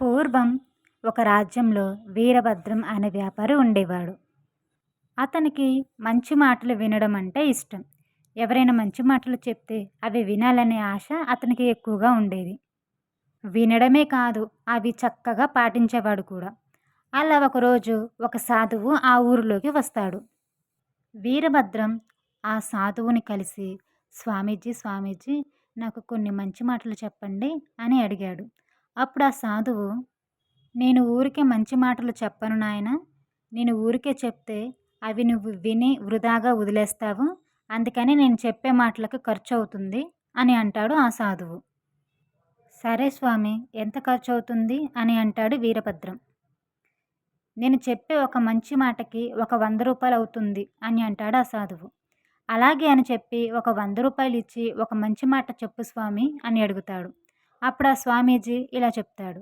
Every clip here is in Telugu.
పూర్వం ఒక రాజ్యంలో వీరభద్రం అనే వ్యాపారి ఉండేవాడు. అతనికి మంచి మాటలు వినడం అంటే ఇష్టం. ఎవరైనా మంచి మాటలు చెప్తే అవి వినాలనే ఆశ అతనికి ఎక్కువగా ఉండేది. వినడమే కాదు అవి చక్కగా పాటించేవాడు కూడా. అలా ఒకరోజు ఒక సాధువు ఆ ఊరిలోకి వస్తాడు. వీరభద్రం ఆ సాధువుని కలిసి స్వామీజీ స్వామీజీ నాకు కొన్ని మంచి మాటలు చెప్పండి అని అడిగాడు. అప్పుడు ఆ సాధువు నేను ఊరికే మంచి మాటలు చెప్పను నాయన. నేను ఊరికే చెప్తే అవి నువ్వు విని వృధాగా వదిలేస్తావు. అందుకని నేను చెప్పే మాటలకు ఖర్చు అవుతుంది అని అంటాడు ఆ సాధువు. సరే స్వామి ఎంత ఖర్చు అవుతుంది అని అంటాడు వీరభద్రం. నేను చెప్పే ఒక మంచి మాటకి ఒక వంద రూపాయలు అవుతుంది అని అంటాడు ఆ సాధువు. అలాగే అని చెప్పి ఒక వంద రూపాయలు ఇచ్చి ఒక మంచి మాట చెప్పు స్వామి అని అడుగుతాడు. అప్పుడు ఆ స్వామీజీ ఇలా చెప్తాడు.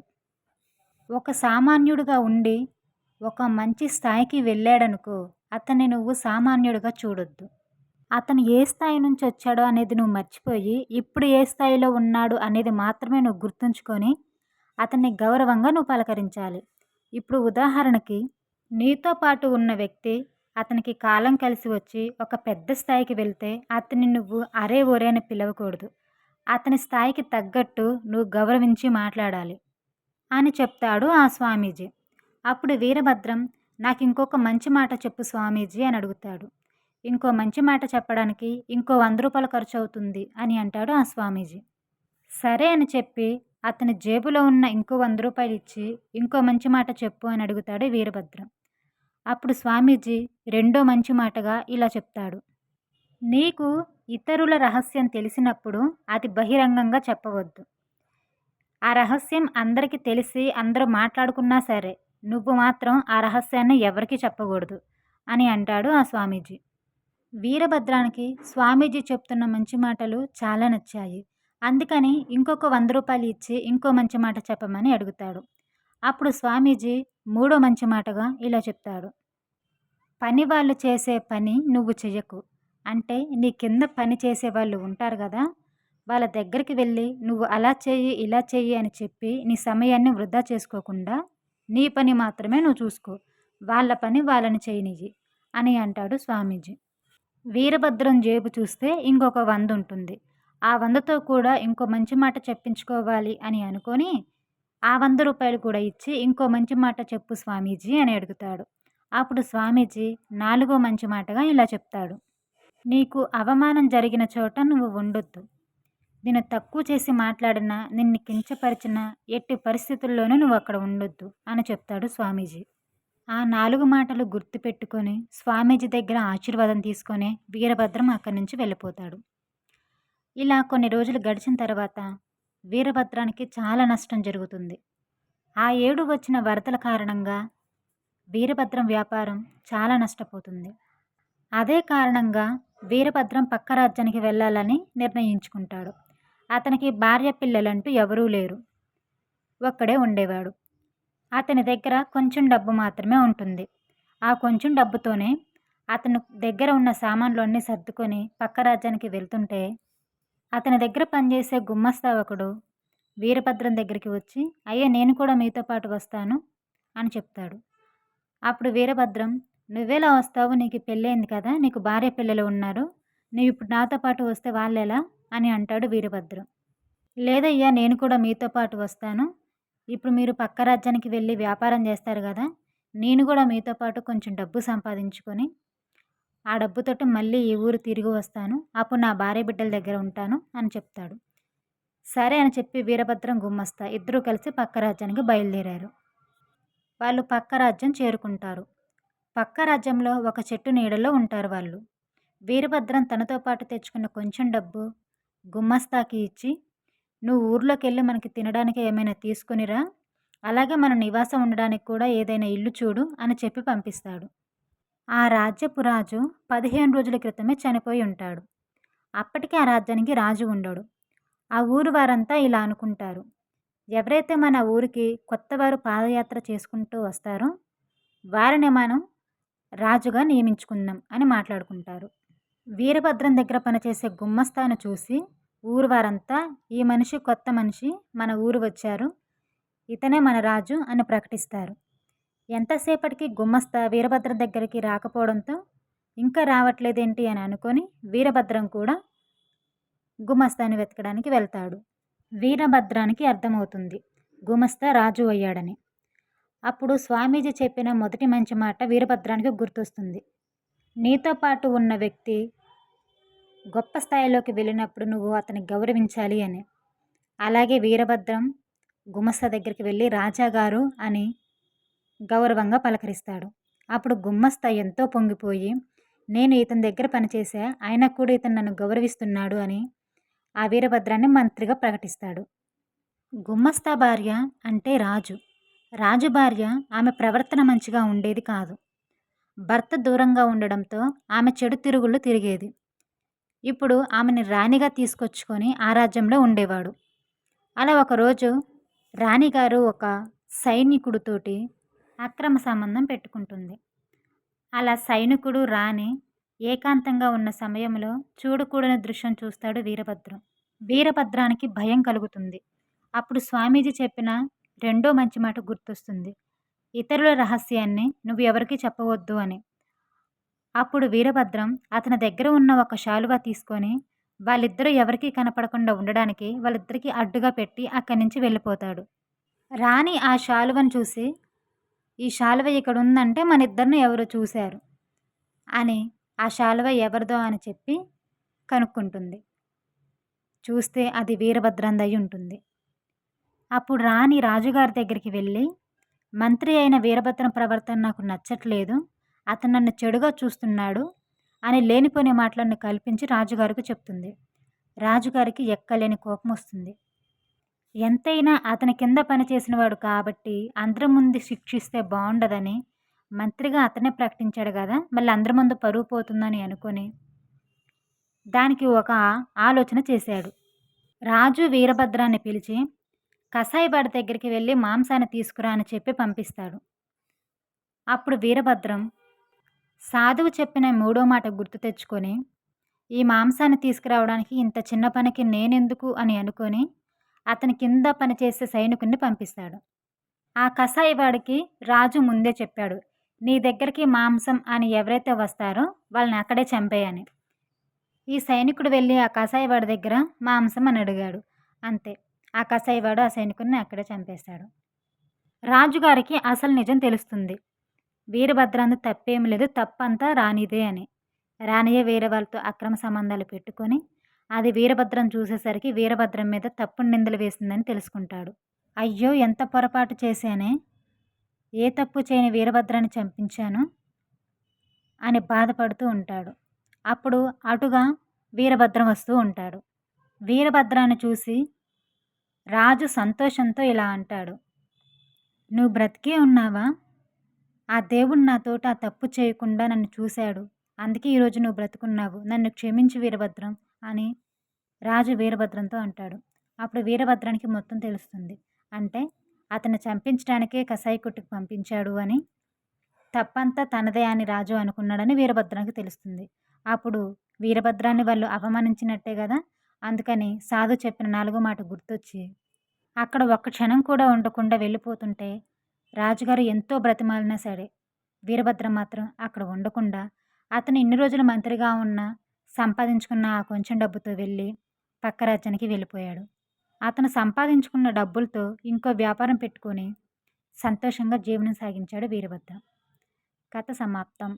ఒక సామాన్యుడుగా ఉండి ఒక మంచి స్థాయికి వెళ్ళాడనుకో అతన్ని నువ్వు సామాన్యుడిగా చూడొద్దు. అతను ఏ స్థాయి నుంచి వచ్చాడో అనేది నువ్వు మర్చిపోయి ఇప్పుడు ఏ స్థాయిలో ఉన్నాడు అనేది మాత్రమే నువ్వు గుర్తుంచుకొని అతన్ని గౌరవంగా నువ్వు పలకరించాలి. ఇప్పుడు ఉదాహరణకి నీతో పాటు ఉన్న వ్యక్తి అతనికి కాలం కలిసి వచ్చి ఒక పెద్ద స్థాయికి వెళ్తే అతన్ని నువ్వు అరే ఒరే అని పిలవకూడదు. అతని స్థాయికి తగ్గట్టు నువ్వు గౌరవించి మాట్లాడాలి అని చెప్తాడు ఆ స్వామీజీ. అప్పుడు వీరభద్రం నాకు ఇంకొక మంచి మాట చెప్పు స్వామీజీ అని అడుగుతాడు. ఇంకో మంచి మాట చెప్పడానికి ఇంకో వంద రూపాయలు ఖర్చు అవుతుంది అని అంటాడు ఆ స్వామీజీ. సరే అని చెప్పి అతని జేబులో ఉన్న ఇంకో వంద రూపాయలు ఇచ్చి ఇంకో మంచి మాట చెప్పు అని అడుగుతాడు వీరభద్రం. అప్పుడు స్వామీజీ రెండో మంచి మాటగా ఇలా చెప్తాడు. నీకు ఇతరుల రహస్యం తెలిసినప్పుడు అది బహిరంగంగా చెప్పవద్దు. ఆ రహస్యం అందరికీ తెలిసి అందరూ మాట్లాడుకున్నా సరే నువ్వు మాత్రం ఆ రహస్యాన్ని ఎవరికి చెప్పకూడదు అని అంటాడు ఆ స్వామీజీ. వీరభద్రానికి స్వామీజీ చెప్తున్న మంచి మాటలు చాలా నచ్చాయి. అందుకని ఇంకొక వంద రూపాయలు ఇచ్చి ఇంకో మంచి మాట చెప్పమని అడుగుతాడు. అప్పుడు స్వామీజీ మూడో మంచి మాటగా ఇలా చెప్తాడు. పని వాళ్ళు చేసే పని నువ్వు చెయ్యకు. అంటే నీ కింద పని చేసే వాళ్ళు ఉంటారు కదా వాళ్ళ దగ్గరికి వెళ్ళి నువ్వు అలా చెయ్యి ఇలా చెయ్యి అని చెప్పి నీ సమయాన్ని వృధా చేసుకోకుండా నీ పని మాత్రమే నువ్వు చూసుకో వాళ్ళ పని వాళ్ళని చేయనియ్యి అని అంటాడు స్వామీజీ. వీరభద్రం జేబు చూస్తే ఇంకొక వంద ఉంటుంది. ఆ వందతో కూడా ఇంకో మంచి మాట చెప్పించుకోవాలి అని అనుకొని ఆ వంద రూపాయలు కూడా ఇచ్చి ఇంకో మంచి మాట చెప్పు స్వామీజీ అని అడుగుతాడు. అప్పుడు స్వామీజీ నాలుగో మంచి మాటగా ఇలా చెప్తాడు. నీకు అవమానం జరిగిన చోట నువ్వు ఉండొద్దు. నేను తక్కువ చేసి మాట్లాడినా నిన్ను కించపరిచిన ఎట్టి పరిస్థితుల్లోనూ నువ్వు అక్కడ ఉండొద్దు అని చెప్తాడు స్వామీజీ. ఆ నాలుగు మాటలు గుర్తుపెట్టుకొని స్వామీజీ దగ్గర ఆశీర్వాదం తీసుకొని వీరభద్రం అక్కడి నుంచి వెళ్ళిపోతాడు. ఇలా కొన్ని రోజులు గడిచిన తర్వాత వీరభద్రానికి చాలా నష్టం జరుగుతుంది. ఆ ఏడు వచ్చిన వరదల కారణంగా వీరభద్రం వ్యాపారం చాలా నష్టపోతుంది. అదే కారణంగా వీరభద్రం పక్క రాజ్యానికి వెళ్ళాలని నిర్ణయించుకుంటాడు. అతనికి భార్య పిల్లలంటూ ఎవరూ లేరు. ఒక్కడే ఉండేవాడు. అతని దగ్గర కొంచెం డబ్బు మాత్రమే ఉంటుంది. ఆ కొంచెం డబ్బుతోనే అతను దగ్గర ఉన్న సామాన్లు అన్నీ సర్దుకొని పక్క రాజ్యానికి వెళ్తుంటే అతని దగ్గర పనిచేసే గుమ్మస్తా ఒకడు వీరభద్రం దగ్గరికి వచ్చి అయ్యా నేను కూడా మీతో పాటు వస్తాను అని చెప్తాడు. అప్పుడు వీరభద్రం నువ్వెలా వస్తావు? నీకు పెళ్ళైంది కదా నీకు భార్య పిల్లలు ఉన్నారు. నువ్వు ఇప్పుడు నాతో పాటు వస్తే వాళ్ళెలా? అని అంటాడు వీరభద్రం. లేదయ్యా నేను కూడా మీతో పాటు వస్తాను. ఇప్పుడు మీరు పక్క రాజ్యానికి వెళ్ళి వ్యాపారం చేస్తారు కదా నేను కూడా మీతో పాటు కొంచెం డబ్బు సంపాదించుకొని ఆ డబ్బుతోటి మళ్ళీ ఈ ఊరు తిరిగి వస్తాను. అప్పుడు నా భార్య బిడ్డల దగ్గర ఉంటాను అని చెప్తాడు. సరే అని చెప్పి వీరభద్రం గుమ్మస్తా. ఇద్దరూ కలిసి పక్క రాజ్యానికి బయలుదేరారు. వాళ్ళు పక్క రాజ్యం చేరుకుంటారు. పక్క రాజ్యంలో ఒక చెట్టు నీడలో ఉంటారు వాళ్ళు. వీరభద్రం తనతో పాటు తెచ్చుకున్న కొంచెం డబ్బు గుమ్మస్తాకి ఇచ్చి నువ్వు ఊర్లోకి వెళ్ళి మనకి తినడానికి ఏమైనా తీసుకునిరా అలాగే మన నివాసం ఉండడానికి కూడా ఏదైనా ఇల్లు చూడు అని చెప్పి పంపిస్తాడు. ఆ రాజ్యపు రాజు పదిహేను రోజుల క్రితమే చనిపోయి ఉంటాడు. అప్పటికి ఆ రాజ్యానికి రాజు ఉండడు. ఆ ఊరు వారంతా ఇలా అనుకుంటారు. ఎవరైతే మన ఊరికి కొత్తవారు పాదయాత్ర చేసుకుంటూ వస్తారో వారిని మనం రాజుగా నియమించుకుందాం అని మాట్లాడుకుంటారు. వీరభద్రం దగ్గర పనిచేసే గుమ్మస్తాను చూసి ఊరు వారంతా ఈ మనిషి కొత్త మనిషి మన ఊరు వచ్చారు ఇతనే మన రాజు అని ప్రకటిస్తారు. ఎంతసేపటికి గుమ్మస్తా వీరభద్ర దగ్గరికి రాకపోవడంతో ఇంకా రావట్లేదేంటి అని అనుకొని వీరభద్రం కూడా గుమస్తాని వెతకడానికి వెళ్తాడు. వీరభద్రానికి అర్థమవుతుంది గుమస్తా రాజు అయ్యాడని. అప్పుడు స్వామీజీ చెప్పిన మొదటి మంచి మాట వీరభద్రానికి గుర్తొస్తుంది. నీతో పాటు ఉన్న వ్యక్తి గొప్ప స్థాయిలోకి వెళ్ళినప్పుడు నువ్వు అతని గౌరవించాలి అని. అలాగే వీరభద్రం గుమస్త దగ్గరికి వెళ్ళి రాజాగారు అని గౌరవంగా పలకరిస్తాడు. అప్పుడు గుమ్మస్తా ఎంతో పొంగిపోయి నేను ఇతని దగ్గర పనిచేసే ఆయన కూడా ఇతను నన్ను గౌరవిస్తున్నాడు అని ఆ వీరభద్రాన్ని మంత్రిగా ప్రకటిస్తాడు. గుమ్మస్తా భార్య అంటే రాజు. రాజు భార్య ఆమె ప్రవర్తన మంచిగా ఉండేది కాదు. భర్త దూరంగా ఉండడంతో ఆమె చెడు తిరుగుళ్ళు తిరిగేది. ఇప్పుడు ఆమెని రాణిగా తీసుకొచ్చుకొని ఆ రాజ్యంలో ఉండేవాడు. అలా ఒకరోజు రాణిగారు ఒక సైనికుడితోటి అక్రమ సంబంధం పెట్టుకుంటుంది. అలా సైనికుడు రాణి ఏకాంతంగా ఉన్న సమయంలో చూడకూడని దృశ్యం చూస్తాడు వీరభద్రం. వీరభద్రానికి భయం కలుగుతుంది. అప్పుడు స్వామీజీ చెప్పిన రెండో మంచి మాట గుర్తొస్తుంది. ఇతరుల రహస్యాన్ని నువ్వు ఎవరికి చెప్పవద్దు అని. అప్పుడు వీరభద్రం అతని దగ్గర ఉన్న ఒక శాలువా తీసుకొని వాళ్ళిద్దరూ ఎవరికీ కనపడకుండా ఉండడానికి వాళ్ళిద్దరికీ అడ్డుగా పెట్టి అక్కడి నుంచి వెళ్ళిపోతాడు. రాణి ఆ శాలువను చూసి ఈ శాలువ ఇక్కడ ఉందంటే మన ఇద్దరిని ఎవరు చూశారు? అని ఆ శాలువ ఎవరిదో అని చెప్పి కనుక్కుంటుంది. చూస్తే అది వీరభద్రందయ్యి ఉంటుంది. అప్పుడు రాణి రాజుగారి దగ్గరికి వెళ్ళి మంత్రి అయిన వీరభద్రం ప్రవర్తన నాకు నచ్చట్లేదు. అతను నన్ను చెడుగా చూస్తున్నాడు అని లేనిపోని మాటలను కల్పించి రాజుగారికి చెప్తుంది. రాజుగారికి ఎక్కలేని కోపం వస్తుంది. ఎంతైనా అతని కింద పనిచేసిన వాడు కాబట్టి అందరి ముందు శిక్షిస్తే బాగుండదని మంత్రిగా అతనే ప్రకటించాడు కదా మళ్ళీ అందరి ముందు పరువు పోతుందని అనుకొని దానికి ఒక ఆలోచన చేశాడు. రాజు వీరభద్రాన్ని పిలిచి కసాయివాడి దగ్గరికి వెళ్ళి మాంసాన్ని తీసుకురా అని చెప్పి పంపిస్తాడు. అప్పుడు వీరభద్రం సాధువు చెప్పిన మూడో మాట గుర్తు తెచ్చుకొని ఈ మాంసాన్ని తీసుకురావడానికి ఇంత చిన్న పనికి నేనెందుకు అని అనుకొని అతని కింద పనిచేసే సైనికుడిని పంపిస్తాడు. ఆ కసాయివాడికి రాజు ముందే చెప్పాడు నీ దగ్గరికి మాంసం అని ఎవరైతే వస్తారో వాళ్ళని అక్కడే చంపేయని. ఈ సైనికుడు వెళ్ళి ఆ కసాయివాడి దగ్గర మాంసం అని అడిగాడు. అంతే. ఆ కసాయివాడు ఆ సైనికుడిని అక్కడే చంపేస్తాడు. రాజుగారికి అసలు నిజం తెలుస్తుంది. వీరభద్రాందు తప్పేం లేదు తప్పంతా రానిదే అని. రానియే వేరే వాళ్ళతో అక్రమ సంబంధాలు పెట్టుకొని అది వీరభద్రం చూసేసరికి వీరభద్రం మీద తప్పుడు నిందలు వేసిందని తెలుసుకుంటాడు. అయ్యో ఎంత పొరపాటు చేశానే? ఏ తప్పు చేయని వీరభద్రాన్ని చంపించాను? అని బాధపడుతూ ఉంటాడు. అప్పుడు అటుగా వీరభద్రం వస్తూ ఉంటాడు. వీరభద్రాన్ని చూసి రాజు సంతోషంతో ఇలా అంటాడు. నువ్వు బ్రతికే ఉన్నావా? ఆ దేవుడు నాతోట ఆ తప్పు చేయకుండా నన్ను చూశాడు. అందుకే ఈరోజు నువ్వు బ్రతుకున్నావు. నన్ను క్షమించి వీరభద్రం అని రాజు వీరభద్రంతో అంటాడు. అప్పుడు వీరభద్రానికి మొత్తం తెలుస్తుంది. అంటే అతను చంపించడానికే కసాయి కొట్టుకు పంపించాడు అని. తప్పంతా తనదే అని రాజు అనుకున్నాడని వీరభద్రానికి తెలుస్తుంది. అప్పుడు వీరభద్రాన్ని వాళ్ళు అవమానించినట్టే కదా? అందుకని సాధు చెప్పిన నాలుగో మాట గుర్తొచ్చి అక్కడ ఒక్క క్షణం కూడా ఉండకుండా వెళ్ళిపోతుంటే రాజుగారు ఎంతో బ్రతిమాలినా సరే వీరభద్రం మాత్రం అక్కడ ఉండకుండా అతను ఇన్ని రోజులు మంత్రిగా ఉన్న సంపాదించుకున్న ఆ కొంచెం డబ్బుతో వెళ్ళి పక్క రాజ్యానికి వెళ్ళిపోయాడు. అతను సంపాదించుకున్న డబ్బులతో ఇంకో వ్యాపారం పెట్టుకొని సంతోషంగా జీవనం సాగించాడు వీరభద్ర. కథ సమాప్తం.